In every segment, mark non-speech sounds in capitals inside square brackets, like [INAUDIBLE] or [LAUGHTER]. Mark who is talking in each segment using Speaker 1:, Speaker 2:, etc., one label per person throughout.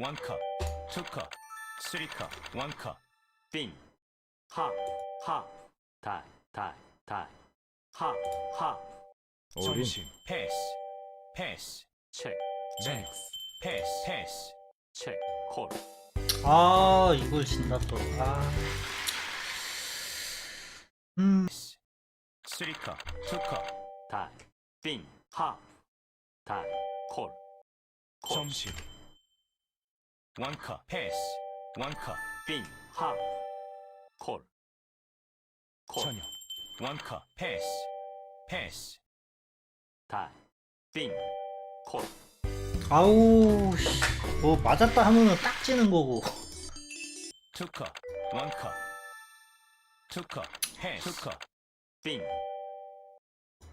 Speaker 1: 원컵, 투컵, 쓰리컵, 원컵, 빙,
Speaker 2: 하, 하, 다이, 다이, 다이. 하, 하,
Speaker 1: 점심, 패스, 패스,
Speaker 2: 체크,
Speaker 1: 넥스, 패스, 패스,
Speaker 2: 체크, 콜.
Speaker 3: 아 이걸 진다 또. 아. 음.
Speaker 1: 쓰리컵, 투컵,
Speaker 2: 다이, 빙, 하, 다이, 콜. 콜.
Speaker 1: 점심, 원컵, 패스, 원컵,
Speaker 2: 빙, 하, 콜. 콜.
Speaker 1: 저녁, 원컵, 패스, 패스,
Speaker 2: 다이, 빙, 콜.
Speaker 3: 아우 씨. 뭐 맞았다 하면은 딱 지는 거고.
Speaker 1: 투컵, 원컵, 투컵, 패스, 투컵,
Speaker 2: 빙,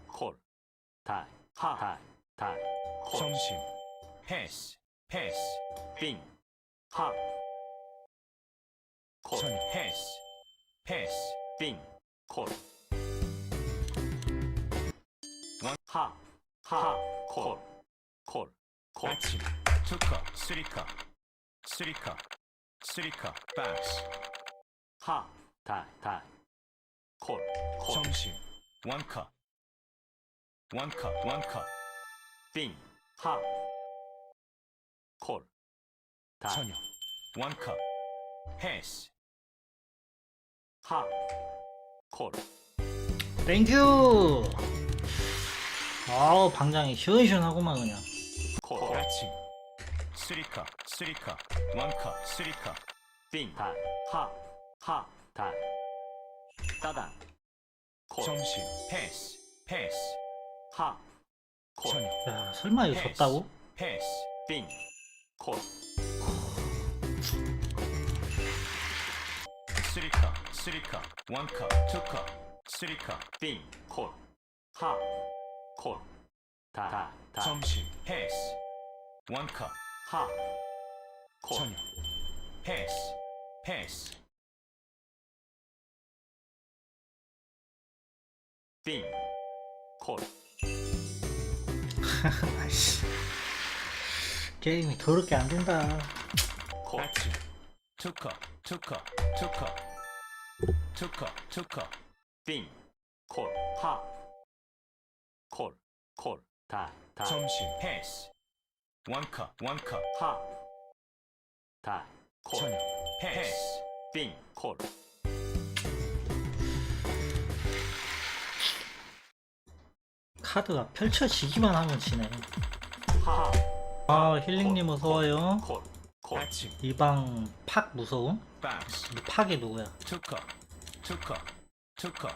Speaker 2: 콜. 다이, 하, 다이, 다이, 콜.
Speaker 1: 점심, 패스, 패스,
Speaker 2: 빙, 하, 콜.
Speaker 1: 저녁, 패스, 패스,
Speaker 2: 빙, 콜.
Speaker 1: 원.
Speaker 2: 하, 하, 콜. 콜. 콜.
Speaker 1: 아침, 투컵, 쓰리컵, 쓰리컵, 쓰리컵, 박스,
Speaker 2: 하, 다이, 다이. 콜. 콜.
Speaker 1: 점심, 원컵, 원컵, 원컵,
Speaker 2: 빙, 하, 콜. 다이,
Speaker 1: 저녁, 원컵, 패스,
Speaker 2: 하, 콜.
Speaker 3: 땡큐. 아우 방장이 시원시원하구만 그냥.
Speaker 2: 콜.
Speaker 1: 아침, 쓰리컵, 쓰리컵, 원컵, 쓰리컵,
Speaker 2: 하, 하, 다이. 따당. 콜.
Speaker 1: 점심, 패스, 패스,
Speaker 2: 하, 콜.
Speaker 1: 저녁,
Speaker 3: 야 설마 이거 졌다고?
Speaker 1: 패스,
Speaker 2: 빙, 콜.
Speaker 1: 쓰리컵, 쓰리컵, 원컵, 투컵, 쓰리컵,
Speaker 2: 빙, 콜. 하, 콜. 다, 다, 다.
Speaker 1: 점심, 패스, 원컵,
Speaker 2: 하, 콜.
Speaker 1: 저녁, 패스, 패스,
Speaker 2: 빙, 콜. [LAUGHS]
Speaker 3: 아이씨. 게임이 더럽게 안 된다.
Speaker 2: 콜.
Speaker 1: 아침, 투컵, 투컵, 투컵, 투컵, 투컵,
Speaker 2: 빙, 콜. 하, 콜. 콜. 다, 다.
Speaker 1: 점심, 패스, 원컵, 원컵,
Speaker 2: 하, 다. 콜.
Speaker 1: 저녁, 패스,
Speaker 2: 빙, 콜.
Speaker 3: 카드가 펼쳐지기만 하면 지네.
Speaker 2: 하,
Speaker 3: 아 힐링님 어서와요.
Speaker 2: 콜. 콜.
Speaker 1: 아침,
Speaker 3: 이방 팍 무서움?
Speaker 1: 박스,
Speaker 3: 팍이 누구야?
Speaker 1: 투컵, 투컵, 투컵,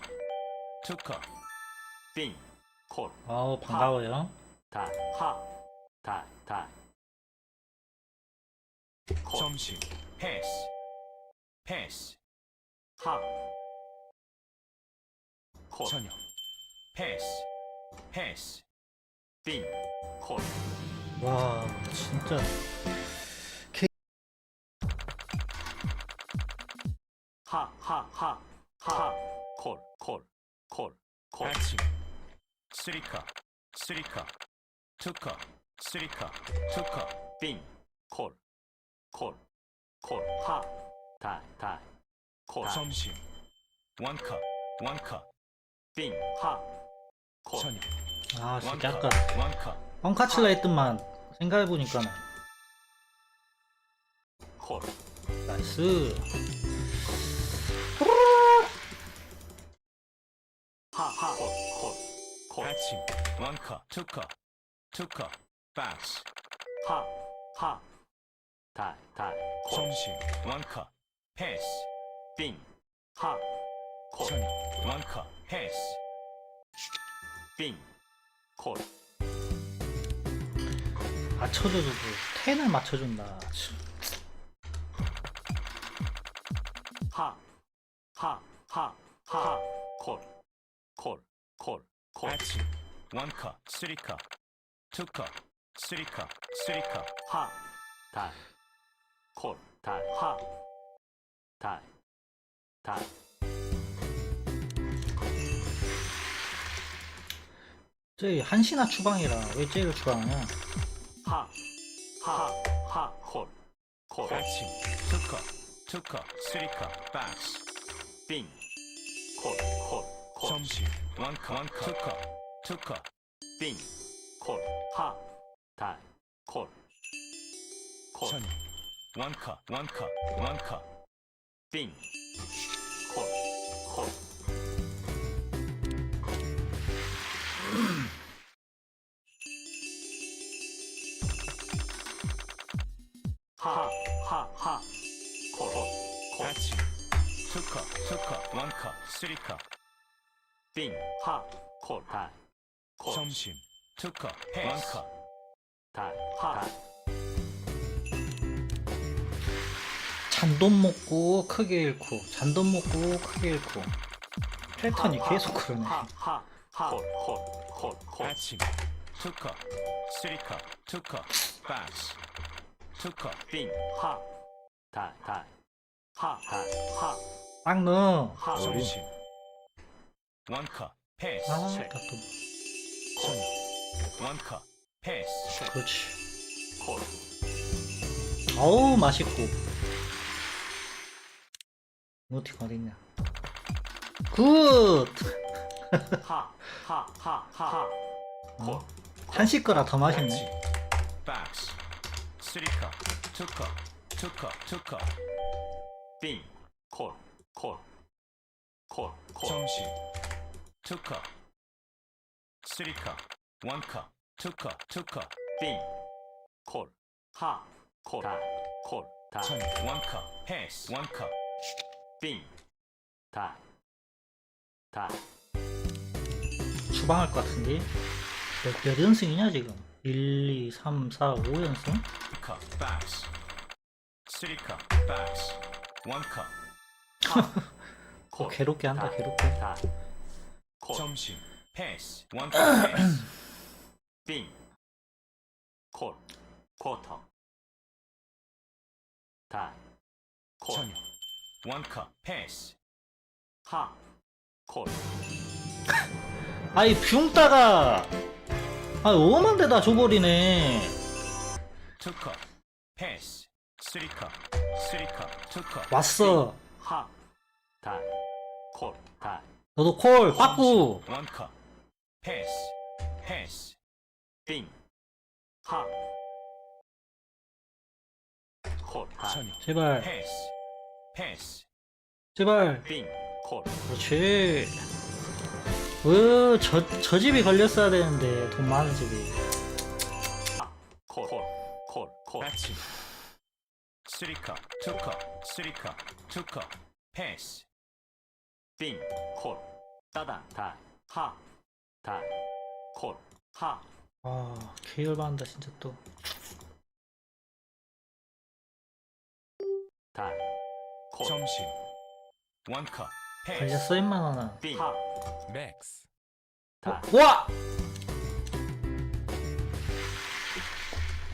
Speaker 1: 투컵,
Speaker 2: 빙, 콜.
Speaker 3: 아우 반가워요.
Speaker 2: 다, 하, 다, 다. 콜.
Speaker 1: 점심, 패스, 패스,
Speaker 2: 하, 콜.
Speaker 1: 저녁, 패스, 패스,
Speaker 2: 빙, 콜.
Speaker 3: 와 진짜
Speaker 2: 하, 하, 하, 하, 콜, 콜, 콜, 콜.
Speaker 1: 아침, 쓰리컵, 쓰리컵, 투컵, 쓰리컵, 투컵,
Speaker 2: 빙, 콜, 콜, 콜, 하, 다, 다, 콜,
Speaker 1: 점심, 원컵, 원컵,
Speaker 2: 빙, 하, 콜,
Speaker 1: 저녁,
Speaker 3: 아 진짜 아까
Speaker 1: 원컵,
Speaker 3: 뻥카칠라 했더만 생각해보니까는.
Speaker 2: 콜,
Speaker 3: 나이스
Speaker 1: 아침, 원컵, 투컵, 투컵, 박스,
Speaker 2: 하, 하, 다, 다, 콜,
Speaker 1: 점심, 원컵, 패스,
Speaker 2: 빙, 하, 콜,
Speaker 1: 저녁, 원컵, 패스,
Speaker 2: 빙, 콜,
Speaker 3: 맞춰줘도 텐을 맞춰준다.
Speaker 2: 하, 하, 하,
Speaker 1: 원컵, 쓰리컵, 투컵, 쓰리컵, 쓰리컵,
Speaker 2: 하, 다, 콜, 다, 하, 다, 다,
Speaker 3: 저기 한시나 추방이라 왜 쟤를 추방하냐?
Speaker 2: 하, 하, 하, 콜, 콜,
Speaker 1: 아침 투커 투커 쓰리커 박스.
Speaker 2: 빙, 콜, 콜, 콜,
Speaker 1: 점심 원커 원커 투커 투커
Speaker 2: 빙, 콜, 하, 달, 콜, 콜,
Speaker 1: 저녁 원커 원커 원커
Speaker 2: 빙, 콜, 콜. 하, 하, 하, 콜, 콜, 콜,
Speaker 1: 아침 투커 투커 원커 쓰리커
Speaker 2: 빙, 하, 콜, 달, 콜,
Speaker 1: 점심 투커
Speaker 2: 패스.
Speaker 1: 원커
Speaker 2: 달, 하, 달,
Speaker 3: 잔돈 먹고 크게 잃고 잔돈 먹고 크게 잃고. 패턴이
Speaker 2: 하,
Speaker 3: 계속 그러네.
Speaker 1: 아침 투커 쓰리커 투커 박스. 투커
Speaker 2: 빙, 하, 달, 달, 하, 달, 하,
Speaker 3: 딱 넣어.
Speaker 2: 하,
Speaker 1: 점심. 원커 패스.
Speaker 3: 아
Speaker 1: 원커 패스
Speaker 2: 책,
Speaker 3: 그렇지.
Speaker 2: 콜,
Speaker 3: 어우 맛있고. 노티가 어딨냐. 굿! [LAUGHS]
Speaker 2: 하, 하, 하, 하, 콜,
Speaker 3: 어? 한식 거라 더 맛있네.
Speaker 1: 박스. 쓰리커. 투커. 투커. 투커.
Speaker 2: 빙, 콜, 콜, 콜, 콜,
Speaker 1: 점심 투커. 쓰리커 원커 투커 투커
Speaker 2: 빙, 콜, 하, 콜, 달, 콜, 달,
Speaker 1: 저녁 원커 패스 원커
Speaker 2: 빙, 달, 달,
Speaker 3: 추방할 것 같은데? 몇, 몇 연승이냐 지금? 1, 2, 3, 4, 5연승?
Speaker 1: 투커 박스. 쓰리커 박스.
Speaker 2: 하, 콜,
Speaker 3: 괴롭게 한다
Speaker 2: 달,
Speaker 3: 괴롭게.
Speaker 1: 점심 패스 원커 패스
Speaker 2: 빙, 콜, 쿼터, 달, 콜,
Speaker 1: 저녁. 원커 패스.
Speaker 2: 하, 콜,
Speaker 3: 아이 뷰따가 아 오만 대다 줘버리네.
Speaker 1: 투커 패스. 쓰리커 쓰리커 투커
Speaker 3: 왔어.
Speaker 2: 하, 달, 콜, 달,
Speaker 3: 너도 콜 빠꾸
Speaker 1: 원커 패스. 패스
Speaker 2: 빙, 하, 콜, 달,
Speaker 1: 저녁
Speaker 3: 제발.
Speaker 1: 패스. 패스.
Speaker 3: 제발.
Speaker 2: 빙, 콜,
Speaker 3: 그렇지. 으저 저 집이 걸렸어야 되는데 돈 많은 집이.
Speaker 2: 콜, 콜, 콜, 콜,
Speaker 1: 아침 쓰리커 투커 쓰리커 투커 패스.
Speaker 2: 빙, 콜, 따단, 달, 하, 달, 콜, 하,
Speaker 3: 아 계열받는다 진짜 또.
Speaker 2: 달, 콜,
Speaker 1: 점심. 원커 패스.
Speaker 3: 걸렸어 임마 너는
Speaker 2: 빙, 하,
Speaker 1: 맥스.
Speaker 2: 달,
Speaker 3: 와!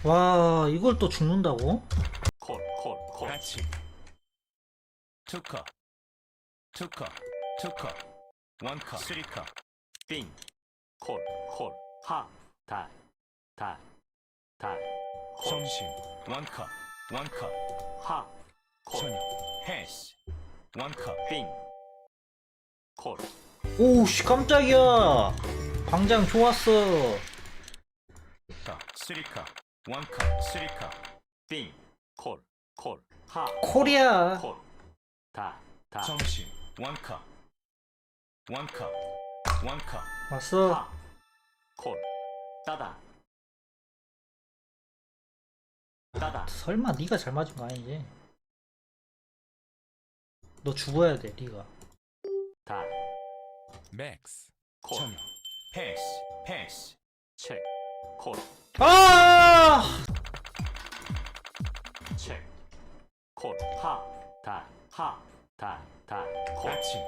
Speaker 3: 와 이걸 또 죽는다고?
Speaker 2: 콜, 콜, 콜,
Speaker 1: 아침 투커 투커 투커 원커 쓰리커
Speaker 2: 빙, 콜, 콜, 하, 달, 달, 달, 콜,
Speaker 1: 점심. 원커 원커
Speaker 2: 하, 콜,
Speaker 1: 저녁. 패스 원커
Speaker 2: 빙, 콜,
Speaker 3: 오씨 깜짝이야. 광장 좋았어.
Speaker 1: 더 쓰리커 원커 쓰리커
Speaker 2: 빙, 콜, 콜, 하,
Speaker 3: 코리아
Speaker 2: 콜, 달, 달,
Speaker 1: 점심. 원커 원커 원커
Speaker 3: 왔어.
Speaker 2: 하, 콜, 따단, 따단,
Speaker 3: 설마 네가 잘 맞은 거 아니지? 너 죽어야 돼 네가.
Speaker 2: 달,
Speaker 1: 맥스
Speaker 2: 콜,
Speaker 1: 저녁 패스. 패스.
Speaker 2: 책, 콜,
Speaker 3: 아!
Speaker 2: 책, 콜, 하, 달, 하, 달, 달, 콜,
Speaker 1: 아침.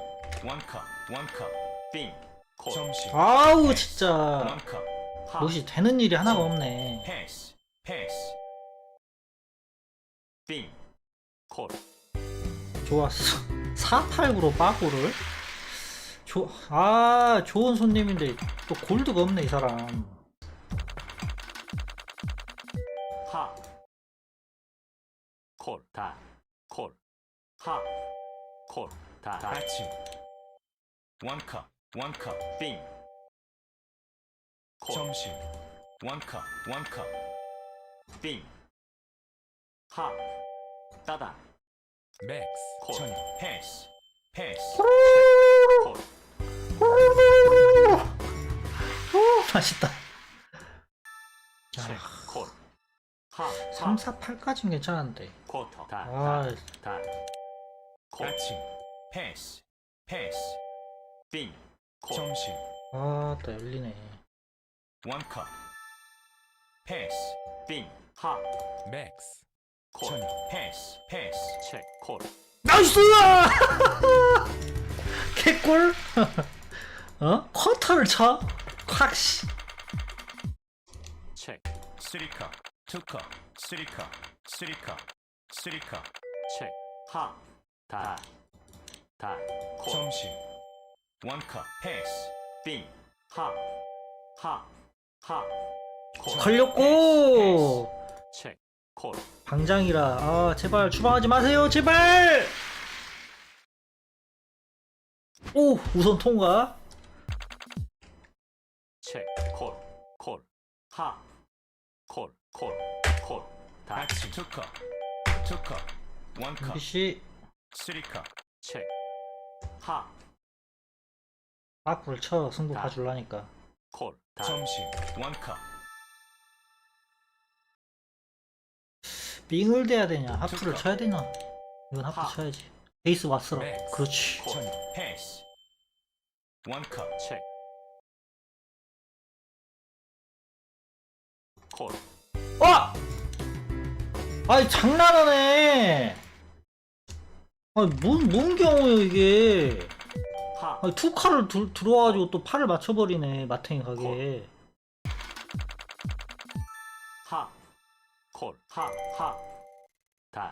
Speaker 1: 원커 원커
Speaker 2: 빙, 콜,
Speaker 1: 점심.
Speaker 3: 아우 진짜.
Speaker 1: 원커
Speaker 2: 하,
Speaker 3: 역시 되는 일이 하나가 없네.
Speaker 1: 패스 패스.
Speaker 2: 빙, 콜,
Speaker 3: 좋았어. [LAUGHS] 489로 빠꾸를? 조, 아 좋은 손님인데 또 골드가 없네 이 사람.
Speaker 2: 하, 콜, 다이, 콜, 하, 콜, 다이,
Speaker 1: 아침. one cup one cup
Speaker 2: 빙, 콜,
Speaker 1: 점심. One cup
Speaker 2: 빙, 하, 따다,
Speaker 1: 맥스.
Speaker 2: 콜.
Speaker 1: 저녁. 패스. 패스.
Speaker 2: 콜,
Speaker 3: 오, 맛있다.
Speaker 2: 체,
Speaker 3: 야,
Speaker 2: 콜, 하,
Speaker 3: 3,
Speaker 2: 하,
Speaker 3: 4, 8까지는 괜찮은데.
Speaker 2: 쿼터,
Speaker 3: 아,
Speaker 2: 다이, 콜,
Speaker 1: 아침. 패스. 패스.
Speaker 2: 빙, 콜,
Speaker 1: 점심.
Speaker 3: 아, 또 열리네.
Speaker 1: One cup 패스
Speaker 2: 빙, 하,
Speaker 1: 맥스
Speaker 2: 콜,
Speaker 1: 패스 패스
Speaker 2: 체, 콜,
Speaker 3: 나이스! 개꿀? 어? 쿼터를 쳐? 콱, 씨.
Speaker 2: 체,
Speaker 1: three cup two cup three cup three cup three cup
Speaker 2: 체, 하, 다이, 다이, 콜,
Speaker 1: 점심 one cup 패스
Speaker 2: 빙, 하, 하, 하, 콜,
Speaker 3: 걸렸고!
Speaker 2: 체, 콜,
Speaker 3: 방장이라, 아, 제발 추방하지 마세요, 제발! 오, 우선 통과.
Speaker 2: 체, 콜, 콜, 하, 콜, 콜, 콜,
Speaker 1: cup one cup
Speaker 3: MBC
Speaker 1: three cup
Speaker 2: 체, 하,
Speaker 3: 앞으로 쳐, 승부 봐줄라니까.
Speaker 2: 콜,
Speaker 1: 점심 one cup
Speaker 3: 빙을 대야 되냐, 하프를. 쳐야 되나? 이건 하프
Speaker 2: 하.
Speaker 3: 쳐야지. 베이스 왔으라.
Speaker 1: 맥스.
Speaker 3: 그렇지.
Speaker 2: 콜.
Speaker 1: 패스 one cup
Speaker 2: 체, 콜,
Speaker 3: 와! 아이, 장난하네! 아니, 뭔, 뭔 경우예요, 이게.
Speaker 2: 하,
Speaker 3: 아니, 투 칼을 들, 들어와가지고 또 팔을 맞춰버리네, 마탱이 가게.
Speaker 2: 하, 콜, 하, 하, 다이,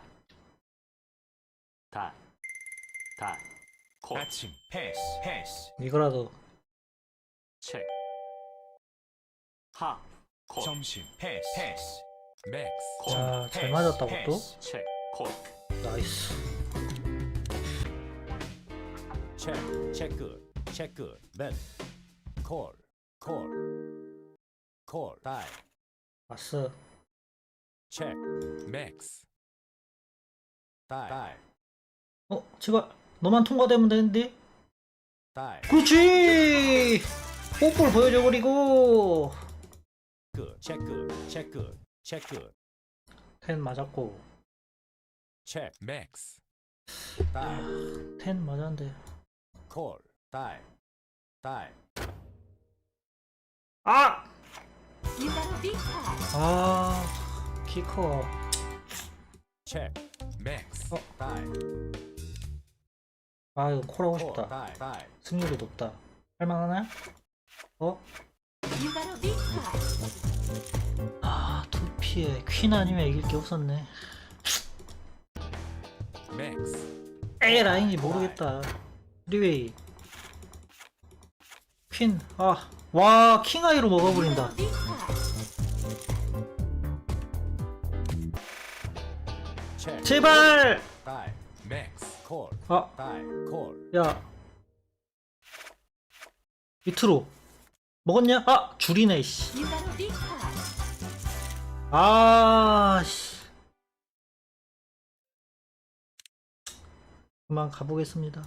Speaker 2: 다이, 다이, 콜,
Speaker 1: 아침 패스 패스
Speaker 3: 이거라도.
Speaker 2: 체, 하, 콜,
Speaker 1: 점심 패스 패스 맥스
Speaker 2: 콜.
Speaker 3: 야, 잘 맞았다, 그것도?
Speaker 2: 체, 콜,
Speaker 3: 나이스.
Speaker 4: Check, check good, check good, then call, call, call, die,
Speaker 3: 왔어.
Speaker 4: check, max, die, die,
Speaker 3: 어, 제발. 너만 통과되면 되는데?
Speaker 4: die,
Speaker 3: 그렇지! 뽀뽀를 보여줘 버리고.
Speaker 4: check good, check good, check good,
Speaker 3: 텐 맞았고.
Speaker 4: check, max, die,
Speaker 3: 텐 맞았는데.
Speaker 4: Call, die, die,
Speaker 3: 아!
Speaker 5: You got a big pass.
Speaker 3: 아, 키커.
Speaker 4: check, max,
Speaker 3: 어.
Speaker 4: die,
Speaker 3: 아, 이거 콜 하고
Speaker 4: call,
Speaker 3: 싶다.
Speaker 4: die, die,
Speaker 3: 승률이 높다. 할만하나? 어?
Speaker 5: You got a big pass.
Speaker 3: 아, 두피에 퀸 아니면 이길 게 없었네.
Speaker 4: max,
Speaker 3: 에이, 라인이 모르겠다. 프리웨이. 퀸, 아. 와, 킹아이로 먹어버린다. 제발!
Speaker 4: die, max, call,
Speaker 3: 아,
Speaker 4: die, call,
Speaker 3: 야. 밑으로. 먹었냐? 아, 줄이네, 씨.
Speaker 5: You got a big pass.
Speaker 3: 아, 씨. 그만 가보겠습니다.